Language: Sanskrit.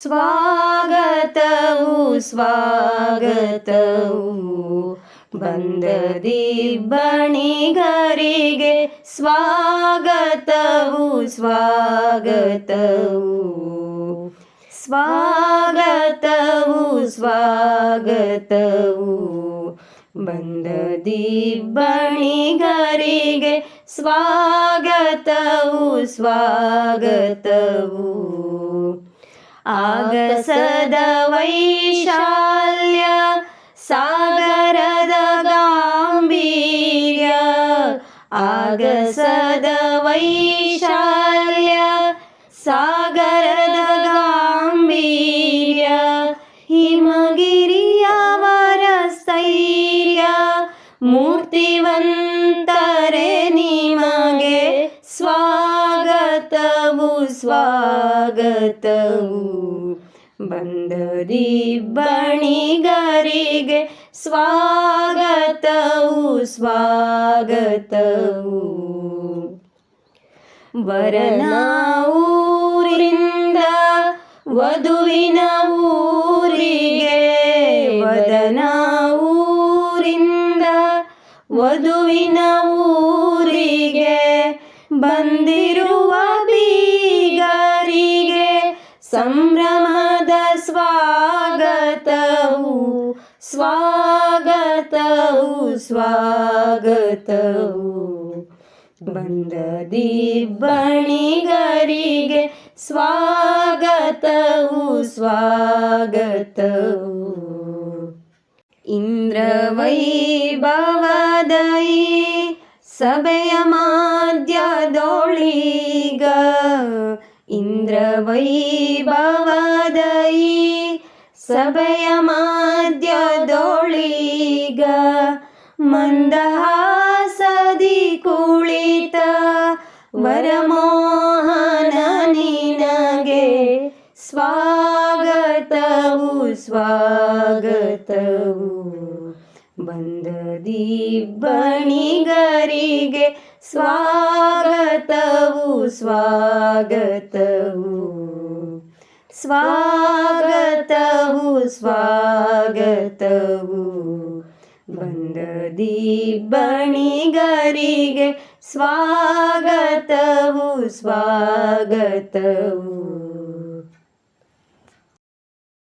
ಸ್ವಾಗತವು ಸ್ವಾಗತವು ಬಂದದಿಬ್ಬಣಿಗರಿಗೆ ಸ್ವಾಗತವು ಸ್ವಾಗತವು ಸ್ವಾಗತವು ಸ್ವಾಗತವು ಬಂದದಿಬ್ಬಣಿಗರಿಗೆ ಸ್ವಾಗತವು ಸ್ವಾಗತವು आग सद वैशाल्या सागरदगाम्बीर्य। आग सद वैशाल्या सागरदगाम्बीर्य। हिमगिरि मूर्तिवन्तरे निमगे ಸ್ವಾಗತವು. ಬಂದರಿ ಬಣಿಗರಿಗೆ ಸ್ವಾಗತವು ಸ್ವಾಗತವು. ವರನ ಊರಿಂದ ವಧುವಿನ ಊರಿಗೆ ವದನ ಊರಿಂದ ವಧುವಿನ ಊರಿಗೆ ಬಂದಿರುವ ಬೀಗರಿಗೆ ಸಂಭ್ರಮದ ಸ್ವಾಗತವು ಸ್ವಾಗತವು ಸ್ವಾಗತವು ಬಂದದಿಬ್ಬಣಿಗರಿಗೆ ಸ್ವಾಗತವು ಸ್ವಾಗತವು ಇಂದ್ರವೈಭವದೈ ಸಭೆಯ ಮಾಧ್ಯದೊಳೀಗ ಇಂದ್ರವೈಭವದೈ ಸಭೆಯ ಮಾಧ್ಯದೊಳೀಗ ಮಂದಹಾಸದಿ ಕುಳಿತ ವರಮೋಹನ ನಿನಗೆ ಸ್ವಾಗತವು ಸ್ವಾಗತವು ಬಂದದಿಬ್ಬಣಿಗರಿಗೆ ಸ್ವಾಗತವು ಸ್ವಾಗತವು ಸ್ವಾಗತವು ಸ್ವಾಗತವು ಬಂದದಿಬ್ಬಣಿಗರಿಗೆ ಸ್ವಾಗತವು ಸ್ವಾಗತವು